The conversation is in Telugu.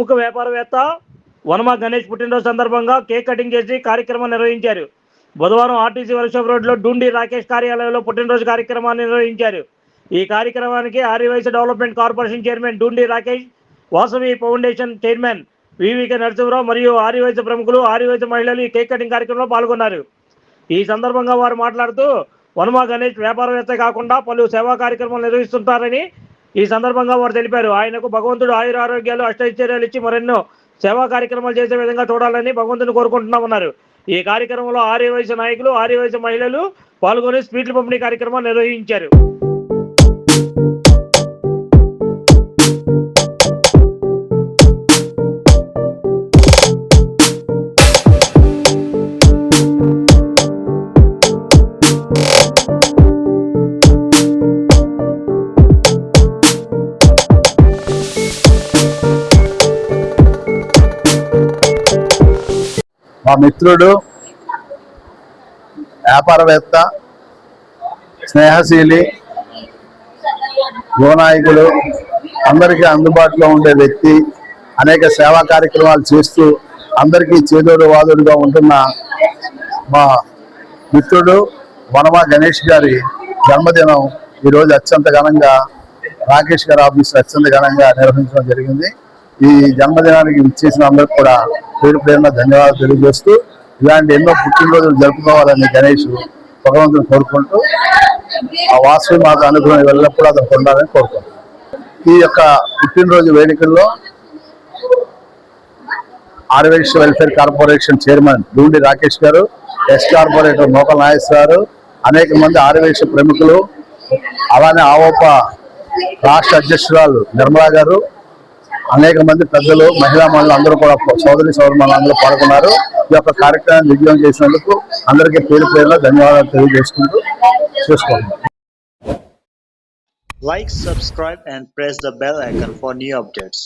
ప్రముఖ వ్యాపారవేత్త వనమా గణేష్ పుట్టినరోజు సందర్భంగా కేక్ కటింగ్ చేసి కార్యక్రమం నిర్వహించారు. బుధవారం ఆర్టీసీ వర్క్షాప్ రోడ్లో డూండి రాకేష్ కార్యాలయంలో పుట్టినరోజు కార్యక్రమాన్ని నిర్వహించారు. ఈ కార్యక్రమానికి Aryavysya development corporation chairman Dundi Rakesh Vasavi foundation chairman VVK Narasimharao మరియు ఆర్యవైద్య ప్రముఖులు ఆర్యవైశ్య మహిళలు ఈ కేక్ కటింగ్ కార్యక్రమంలో పాల్గొన్నారు. ఈ సందర్భంగా వారు మాట్లాడుతూ వనమా గణేష్ వ్యాపారవేత్త కాకుండా పలు సేవా కార్యక్రమాలు నిర్వహిస్తుంటారని ఈ సందర్భంగా వారు తెలిపారు ఆయనకు భగవంతుడు ఆయుర ఆరోగ్యాలు అష్టైశ్వర్యాలు ఇచ్చి మరెన్నో సేవా కార్యక్రమాలు చేసే విధంగా చూడాలని భగవంతుని కోరుకుంటున్నామన్నారు ఈ కార్యక్రమంలో ఆర్యవైశ్య నాయకులు ఆర్యవైశ్య మహిళలు పాల్గొని స్వీట్లు పంపిణీ కార్యక్రమం నిర్వహించారు. మా మిత్రుడు వ్యాపారవేత్త స్నేహశీలి యువనాయకుడు అందరికీ అందుబాటులో ఉండే వ్యక్తి అనేక సేవా కార్యక్రమాలు చేస్తూ అందరికీ చేదోడు వాదుడుగా ఉంటున్న మా మిత్రుడు వనమా గణేష్ గారి జన్మదినం ఈరోజు అత్యంత ఘనంగా రాకేష్ గారి ఆఫీస్ అత్యంత ఘనంగా నిర్వహించడం జరిగింది. ఈ జన్మదినానికి ఇచ్చేసిన అందరికి కూడా పేరు పేరున ధన్యవాదాలు తెలియజేస్తూ ఇలాంటి ఎన్నో పుట్టినరోజులు జరుపుకోవాలని గణేష్ భగవంతుని కోరుకుంటూ ఆ వాసవి మాత అనుగ్రహం వెళ్ళినప్పుడు అతను పొందాలని కోరుకుంటున్నాను. ఈ యొక్క పుట్టినరోజు వేడుకల్లో ఆర్వైశ్య welfare corporation chairman Dundi Rakesh గారు ఎస్ కార్పొరేటర్ మోకల్ నాయస్ గారు అనేక మంది ఆర్వేష ప్రముఖులు అలానే ఆవోప రాష్ట్ర అధ్యక్షురాలు నిర్మలా గారు అనేక మంది పెద్దలు మహిళా మనులు అందరూ కూడా సోదరి సోదరు అందరూ పాల్గొన్నారు ఈ యొక్క కార్యక్రమాన్ని విజయం చేసినందుకు అందరికీ పేరు పేరులో ధన్యవాదాలు తెలియజేసుకుంటూ చూసుకోండి Like, subscribe, and press the bell icon for new updates.